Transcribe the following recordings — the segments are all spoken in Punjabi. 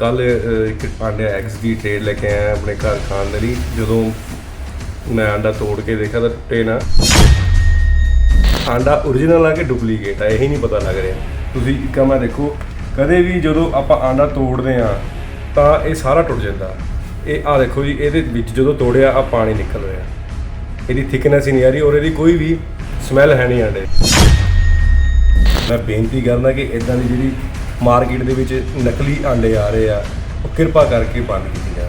ਕੱਲ ਇੱਕ ਆਂਡੇ ਐਗਸ ਦੀ ਟ੍ਰੇਡ ਲੈ ਕੇ ਆਇਆ ਆਪਣੇ ਘਰ ਖਾਣ ਦੇ ਲਈ। ਜਦੋਂ ਮੈਂ ਆਂਡਾ ਤੋੜ ਕੇ ਦੇਖਿਆ ਤਾਂ ਟੁੱਟੇ ਨਾ ਆਂਡਾ origignal ਆ ਕਿ ਡੁਪਲੀਕੇਟ ਆ, ਇਹੀ ਨਹੀਂ ਪਤਾ ਲੱਗ ਰਿਹਾ। ਤੁਸੀਂ ਇੱਕ ਮੈਂ ਦੇਖੋ, ਕਦੇ ਵੀ ਜਦੋਂ ਆਪਾਂ ਆਂਡਾ ਤੋੜਦੇ ਆ ਤਾਂ ਇਹ ਸਾਰਾ ਟੁੱਟ ਜਾਂਦਾ। ਇਹ ਆ ਦੇਖੋ ਜੀ, ਇਹਦੇ ਵਿੱਚ ਜਦੋਂ ਤੋੜਿਆ ਆ ਪਾਣੀ ਨਿਕਲ ਰਿਹਾ। ਇਹਦੀ ਥਿਕਨੈਸ ਹੀ ਨਹੀਂ ਆ ਰਹੀ ਔਰ ਇਹਦੀ ਕੋਈ ਵੀ ਸਮੈਲ ਹੈ ਨਹੀਂ ਆਂਡੇ। ਮੈਂ ਬੇਨਤੀ ਕਰਦਾ ਕਿ ਇਦਾਂ ਦੀ ਜਿਹੜੀ ਮਾਰਕੀਟ ਦੇ ਵਿੱਚ ਨਕਲੀ ਆਂਡੇ ਆ ਰਹੇ ਆ, ਉਹ ਕਿਰਪਾ ਕਰਕੇ ਬੰਦ ਕੀਤੀ ਜਾਣ।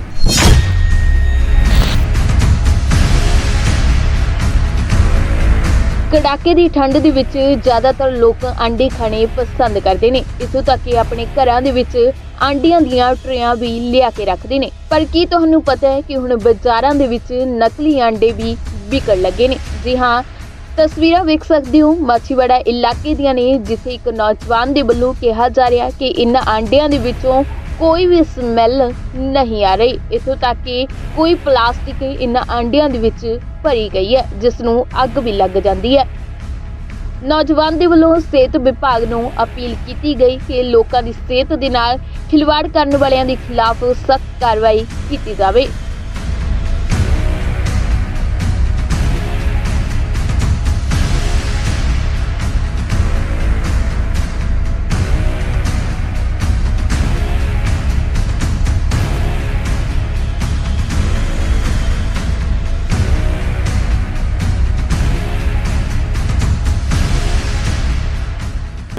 ਕੜਾਕੇ ਦੀ ਠੰਡ ਦੇ ਵਿੱਚ ਜ਼ਿਆਦਾਤਰ ਲੋਕ ਆਂਡੇ ਖਾਣੇ ਪਸੰਦ ਕਰਦੇ ਨੇ। ਇਥੋਂ ਤੱਕ ਕਿ ਆਪਣੇ ਘਰਾਂ ਦੇ ਵਿੱਚ ਆਂਡਿਆਂ ਦੀਆਂ ਟਰੇਆਂ ਵੀ ਲਿਆ ਕੇ ਰੱਖਦੇ ਨੇ। ਪਰ ਕੀ ਤੁਹਾਨੂੰ ਪਤਾ ਹੈ ਕਿ ਹੁਣ ਬਾਜ਼ਾਰਾਂ ਦੇ ਵਿੱਚ ਨਕਲੀ ਆਂਡੇ ਵੀ ਵਿਕਣ ਲੱਗੇ ਨੇ? ਜੀ ਹਾਂ ਤਸਵੀਰਾਂ ਵੇਖ ਸਕਦੇ ਹੋ। ਮਾਛੀਵਾੜਾ ਇਲਾਕੇ ਦੀਆਂ ਨੇ, ਜਿੱਥੇ ਇੱਕ ਨੌਜਵਾਨ ਦੇ ਵੱਲੋਂ ਕਿਹਾ ਜਾ ਰਿਹਾ ਕਿ ਇਨ੍ਹਾਂ ਆਂਡਿਆਂ ਦੇ ਵਿੱਚੋਂ ਕੋਈ ਵੀ ਸਮੈਲ ਨਹੀਂ ਆ ਰਹੀ। ਇਥੋਂ ਤੱਕ ਕਿ ਕੋਈ ਪਲਾਸਟਿਕ ਇਨ੍ਹਾਂ ਆਂਡਿਆਂ ਦੇ ਵਿੱਚ ਭਰੀ ਗਈ ਹੈ, ਜਿਸ ਨੂੰ ਅੱਗ ਵੀ ਲੱਗ ਜਾਂਦੀ ਹੈ। ਨੌਜਵਾਨ ਦੇ ਵੱਲੋਂ ਸਿਹਤ ਵਿਭਾਗ ਨੂੰ ਅਪੀਲ ਕੀਤੀ ਗਈ ਕਿ ਲੋਕਾਂ ਦੀ ਸਿਹਤ ਦੇ ਨਾਲ ਖਿਲਵਾੜ ਕਰਨ ਵਾਲਿਆਂ ਦੇ ਖਿਲਾਫ ਸਖਤ ਕਾਰਵਾਈ ਕੀਤੀ ਜਾਵੇ।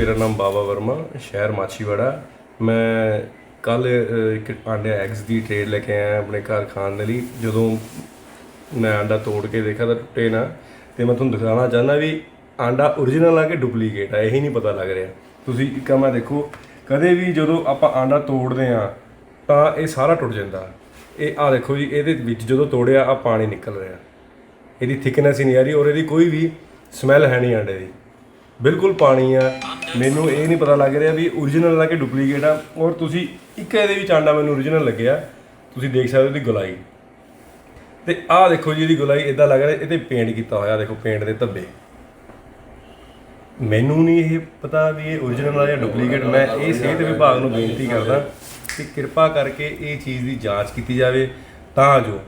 ਮੇਰਾ ਨਾਮ ਬਾਵਾ ਵਰਮਾ, ਸ਼ਹਿਰ ਮਾਛੀਵਾੜਾ। ਮੈਂ ਕੱਲ ਇੱਕ ਆਂਡੇ ਐਗਸ ਦੀ ਟ੍ਰੇਡ ਲੈ ਕੇ ਆਇਆ ਆਪਣੇ ਘਰ ਖਾਣ ਦੇ ਲਈ। ਜਦੋਂ ਮੈਂ ਆਂਡਾ ਤੋੜ ਕੇ ਦੇਖਿਆ ਤਾਂ ਟੁੱਟੇ ਨਾ। ਤੇ ਮੈਂ ਤੁਹਾਨੂੰ ਦਿਖਾਉਣਾ ਚਾਹੁੰਦਾ ਵੀ ਆਂਡਾ origignal ਆ ਕਿ ਡੁਪਲੀਕੇਟ ਆ, ਇਹੀ ਨਹੀਂ ਪਤਾ ਲੱਗ ਰਿਹਾ। ਤੁਸੀਂ ਇੱਕ ਮੈਂ ਦੇਖੋ, ਕਦੇ ਵੀ ਜਦੋਂ ਆਪਾਂ ਆਂਡਾ ਤੋੜਦੇ ਆ ਤਾਂ ਇਹ ਸਾਰਾ ਟੁੱਟ ਜਾਂਦਾ। ਇਹ ਆ ਦੇਖੋ ਜੀ, ਇਹਦੇ ਵਿੱਚ ਜਦੋਂ ਤੋੜਿਆ ਆ ਪਾਣੀ ਨਿਕਲ ਰਿਹਾ। ਇਹਦੀ ਥਿਕਨੈਸ ਹੀ ਨਹੀਂ ਆ ਰਹੀ ਔਰ ਇਹਦੀ ਕੋਈ ਵੀ ਸਮੈਲ ਹੈ ਨਹੀਂ ਆਂਡੇ ਦੀ। ਬਿਲਕੁਲ ਪਾਣੀ ਆ ਮੈਨੂੰ ਇਹ ਨਹੀਂ ਪਤਾ ਲੱਗ ਰਿਹਾ ਵੀ origignal ਆ ਕਿ ਡੁਪਲੀਕੇਟ ਆ। ਔਰ ਤੁਸੀਂ ਇੱਕ ਇਹਦੇ ਵਿੱਚ ਆਂਡਾ ਮੈਨੂੰ origignal ਲੱਗਿਆ। ਤੁਸੀਂ ਦੇਖ ਸਕਦੇ ਹੋ ਇਹਦੀ ਗੁਲਾਈ। ਤੇ ਆਹ ਦੇਖੋ ਜੀ ਇਹਦੀ ਗੁਲਾਈ ਇਦਾਂ ਲੱਗ ਰਿਹਾ ਇਹਤੇ ਪੇਂਟ ਕੀਤਾ ਹੋਇਆ, ਦੇਖੋ ਪੇਂਟ ਦੇ ਧੱਬੇ। ਮੈਨੂੰ ਨਹੀਂ ਇਹ ਪਤਾ ਵੀ ਇਹ origignal ਆ ਜਾਂ ਡੁਪਲੀਕੇਟ ਮੈਂ ਇਹ ਸਿਹਤ ਵਿਭਾਗ ਨੂੰ ਬੇਨਤੀ ਕਰਦਾ ਕਿ ਕਿਰਪਾ ਕਰਕੇ ਇਹ ਚੀਜ਼ ਦੀ ਜਾਂਚ ਕੀਤੀ ਜਾਵੇ। ਤਾਂ ਜੋ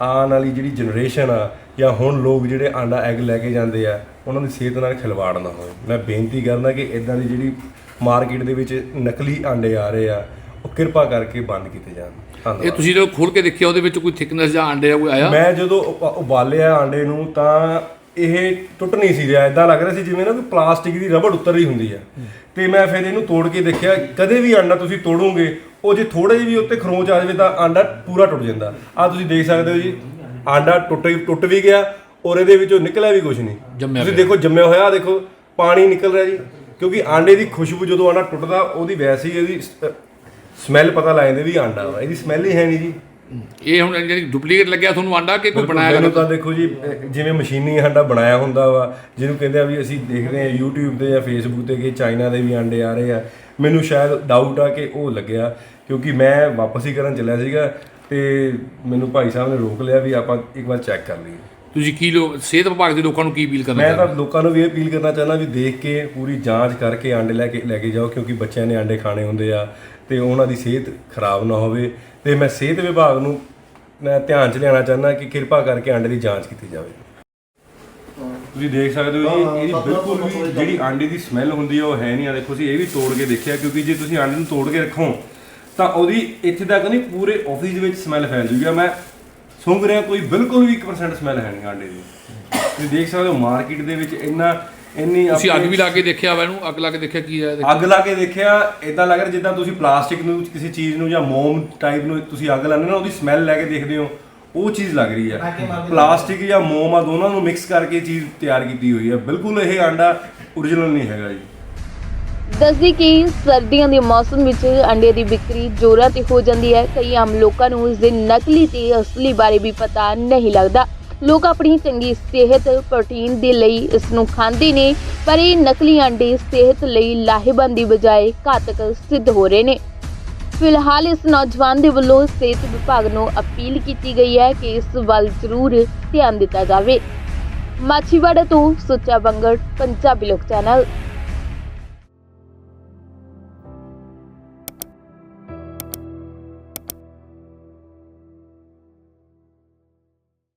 ਆਉਣ ਵਾਲੀ ਜਿਹੜੀ ਜਨਰੇਸ਼ਨ ਆ ਜਾਂ ਹੁਣ ਲੋਕ ਜਿਹੜੇ ਆਂਡਾ ਐਗ ਲੈ ਕੇ ਜਾਂਦੇ ਆ ਉਹਨਾਂ ਦੀ ਸਿਹਤ ਨਾਲ ਖਿਲਵਾੜ ਨਾ ਹੋਵੇ। ਮੈਂ ਬੇਨਤੀ ਕਰਦਾ ਕਿ ਇਦਾਂ ਦੀ ਜਿਹੜੀ ਮਾਰਕੀਟ ਦੇ ਵਿੱਚ ਨਕਲੀ ਆਂਡੇ ਆ ਰਹੇ ਆ ਉਹ ਕਿਰਪਾ ਕਰਕੇ ਬੰਦ ਕੀਤੇ ਜਾਣ। ਇਹ ਧੰਨਵਾਦ ਤੁਸੀਂ ਜਦੋਂ ਖੋਲ ਕੇ ਦੇਖਿਆ ਉਹਦੇ ਵਿੱਚ ਕੋਈ ਥਿਕਨੈਸ ਜਾਂ ਆਂਡੇ ਦਾ ਕੋਈ ਆਇਆ? ਮੈਂ ਜਦੋਂ ਉਬਾਲਿਆ ਆਂਡੇ ਨੂੰ ਤਾਂ ਇਹ ਟੁੱਟ ਨਹੀਂ ਸੀ ਰਿਹਾ ਇਦਾਂ ਲੱਗ ਰਿਹਾ ਸੀ ਜਿਵੇਂ ਨਾ ਕੋਈ ਪਲਾਸਟਿਕ ਦੀ ਰਬੜ ਉੱਤਰ ਰਹੀ ਹੁੰਦੀ ਆ। ਤੇ ਮੈਂ ਫਿਰ ਇਹਨੂੰ ਤੋੜ ਕੇ ਦੇਖਿਆ ਕਦੇ ਵੀ ਆਂਡਾ ਤੁਸੀਂ ਤੋੜੋਗੇ ਉਹ ਜੇ ਥੋੜੇ ਜਿਹੀ ਵੀ ਉੱਤੇ ਖਰੋਚ ਆ ਜਾਵੇ ਤਾਂ ਆਂਡਾ ਪੂਰਾ ਟੁੱਟ ਜਾਂਦਾ। ਆ ਤੁਸੀਂ ਦੇਖ ਸਕਦੇ ਹੋ ਜੀ ਆਂਡਾ ਟੁੱਟ ਟੁੱਟ ਵੀ ਗਿਆ ਔਰ ਇਹਦੇ ਵਿੱਚੋਂ ਨਿਕਲਿਆ ਵੀ ਕੁਝ ਨਹੀਂ। ਤੁਸੀਂ ਦੇਖੋ ਜੰਮਿਆ ਹੋਇਆ ਦੇਖੋ ਪਾਣੀ ਨਿਕਲ ਰਿਹਾ ਜੀ ਕਿਉਂਕਿ ਆਂਡੇ ਦੀ ਖੁਸ਼ਬੂ ਜਦੋਂ ਆਂਡਾ ਟੁੱਟਦਾ ਉਹਦੀ ਵੈਸੇ ਹੀ ਇਹਦੀ ਸਮੈਲ ਪਤਾ ਲੱਗ ਜਾਂਦੀ ਵੀ ਆਂਡਾ ਵਾ ਇਹਦੀ ਸਮੈਲ ਹੀ ਹੈ ਨਹੀਂ ਜੀ। ਇਹ ਹੁਣ ਜਿਹੜੀ ਡੁਪਲੀਕੇਟ ਲੱਗਿਆ ਤੁਹਾਨੂੰ ਆਂਡਾ ਕਿ ਕੋਈ ਬਣਾਇਆ ਮੈਨੂੰ ਤਾਂ ਦੇਖੋ ਜੀ ਜਿਵੇਂ ਮਸ਼ੀਨੀ ਆਂਡਾ ਬਣਾਇਆ ਹੁੰਦਾ ਵਾ ਜਿਹਨੂੰ ਕਹਿੰਦੇ ਆ ਵੀ ਅਸੀਂ ਦੇਖਦੇ ਆ YouTube ਤੇ ਜਾਂ Facebook ਤੇ ਕਿ ਚਾਈਨਾ ਦੇ ਵੀ ਆਂਡੇ ਆ ਰਹੇ ਆ। ਮੈਨੂੰ ਸ਼ਾਇਦ ਡਾਊਟ ਆ ਕਿ ਉਹ ਲੱਗਿਆ ਕਿਉਂਕਿ ਮੈਂ ਵਾਪਸ ਹੀ ਕਰਨ ਚੱਲਿਆ ਸੀਗਾ ਤੇ ਮੈਨੂੰ ਭਾਈ ਸਾਹਿਬ ਨੇ ਰੋਕ ਲਿਆ ਵੀ ਆਪਾਂ ਇੱਕ ਵਾਰ ਚੈੱਕ ਕਰ ਲਈਏ। ਤੁਸੀਂ ਕੀ ਲੋ ਸਿਹਤ ਵਿਭਾਗ ਦੇ ਲੋਕਾਂ ਨੂੰ ਕੀ ਅਪੀਲ ਕਰਨਾ ਮੈਂ ਤਾਂ ਲੋਕਾਂ ਨੂੰ ਵੀ ਇਹ ਅਪੀਲ ਕਰਨਾ ਚਾਹੁੰਦਾ ਵੀ ਦੇਖ ਕੇ ਪੂਰੀ ਜਾਂਚ ਕਰਕੇ ਆਂਡੇ ਲੈ ਕੇ ਲੈ ਕੇ ਜਾਓ ਕਿਉਂਕਿ ਬੱਚਿਆਂ ਨੇ ਆਂਡੇ ਖਾਣੇ ਹੁੰਦੇ ਆ ਤੇ ਉਹਨਾਂ ਦੀ ਸਿਹਤ ਖਰਾਬ ਨਾ ਹੋਵੇ। ਤੇ ਮੈਂ ਸਿਹਤ ਵਿਭਾਗ ਨੂੰ ਮੈਂ ਧਿਆਨ 'ਚ ਲਿਆਉਣਾ ਚਾਹੁੰਦਾ ਕਿ ਕਿਰਪਾ ਕਰਕੇ ਆਂਡੇ ਦੀ ਜਾਂਚ ਕੀਤੀ ਜਾਵੇ। ਤੁਸੀਂ ਦੇਖ ਸਕਦੇ ਹੋ ਜੀ ਇਹਦੀ ਬਿਲਕੁਲ ਵੀ ਜਿਹੜੀ ਆਂਡੇ ਦੀ ਸਮੈਲ ਹੁੰਦੀ ਹੈ ਉਹ ਹੈ ਨਹੀਂ। ਆ ਦੇਖੋ ਅਸੀਂ ਇਹ ਵੀ ਤੋੜ ਕੇ ਦੇਖਿਆ ਕਿਉਂਕਿ ਜੇ ਤੁਸੀਂ ਆਂਡੇ ਨੂੰ ਤੋੜ ਕੇ ਰੱਖੋ ਤਾਂ ਉਹਦੀ ਇੱਥੇ ਤੱਕ ਨਹੀਂ ਪੂਰੇ ਆਫਿਸ ਦੇ ਵਿੱਚ ਸਮੈਲ ਫੈਲ ਜੂਗੀ। ਮੈਂ ਸੁੰਘ ਰਿਹਾ ਕੋਈ ਬਿਲਕੁਲ ਵੀ 1% ਸਮੈਲ ਹੈ ਨਹੀਂ ਆਂਡੇ ਦੀ। ਤੁਸੀਂ ਦੇਖ ਸਕਦੇ ਹੋ ਮਾਰਕੀਟ ਦੇ ਵਿੱਚ ਇੰਨਾ ਇੰਨੀ ਤੁਸੀਂ ਅੱਗ ਆਪਣੇ- ਵੀ ਲਾ ਕੇ ਦੇਖਿਆ ਵਾ ਇਹਨੂੰ? ਅੱਗ ਲਾ ਕੇ ਦੇਖਿਆ ਕੀ ਹੈ? ਅੱਗ ਲਾ ਕੇ ਦੇਖਿਆ ਇਦਾਂ ਲੱਗ ਰਿਹਾ ਜਿੱਦਾਂ ਤੁਸੀਂ ਪਲਾਸਟਿਕ ਨੂੰ ਕਿਸੇ ਚੀਜ਼ ਨੂੰ ਜਾਂ ਮੋਮ ਟਾਈਪ ਨੂੰ ਤੁਸੀਂ ਅੱਗ ਲਾਉਂਦੇ ਨਾ ਉਹਦੀ ਸਮੈਲ ਲੈ ਕੇ ਦੇਖਦੇ ਹੋ ਉਹ ਚੀਜ਼ ਲੱਗ ਰਹੀ ਹੈ। ਪਲਾਸਟਿਕ ਜਾਂ ਮੋਮ ਆ ਦੋਨਾਂ ਨੂੰ ਮਿਕਸ ਕਰਕੇ ਇਹ ਚੀਜ਼ ਤਿਆਰ ਕੀਤੀ ਹੋਈ ਹੈ। ਬਿਲਕੁਲ ਇਹ ਆਂਡਾ origignal ਨਹੀਂ ਹੈਗਾ ਜੀ। ਦੱਸਦੀ ਕਿ ਸਰਦੀਆਂ ਦੇ ਮੌਸਮ ਵਿੱਚ ਅੰਡੇ ਦੀ ਵਿਕਰੀ ਜ਼ੋਰਾਂ ਤੇ ਹੋ ਜਾਂਦੀ ਹੈ। ਕਈ ਆਮ ਲੋਕਾਂ ਨੂੰ ਇਸ ਦੇ ਨਕਲੀ ਤੇ ਅਸਲੀ ਬਾਰੇ ਵੀ ਪਤਾ ਨਹੀਂ ਲੱਗਦਾ। ਲੋਕ ਆਪਣੀ ਚੰਗੀ ਸਿਹਤ, ਪ੍ਰੋਟੀਨ ਦੇ ਲਈ ਇਸ ਨੂੰ ਖਾਂਦੇ ਨੇ, ਪਰ ਇਹ ਨਕਲੀ ਆਂਡੇ ਸਿਹਤ ਲਈ ਲਾਹੇਵੰਦ ਦੀ ਬਜਾਏ ਘਾਤਕ ਸਿੱਧ ਹੋ ਰਹੇ ਨੇ। ਫਿਲਹਾਲ ਇਸ ਨੌਜਵਾਨ ਦੇ ਵੱਲੋਂ ਸਿਹਤ ਵਿਭਾਗ ਨੂੰ ਅਪੀਲ ਕੀਤੀ ਗਈ ਹੈ ਕਿ ਇਸ ਵੱਲ ਜ਼ਰੂਰ ਧਿਆਨ ਦਿੱਤਾ ਜਾਵੇ। ਮਾਛੀਵਾੜਾ ਤੋਂ ਸੁੱਚਾ ਬੰਗੜ, ਪੰਜਾਬੀ ਲੋਕ ਚੈਨਲ।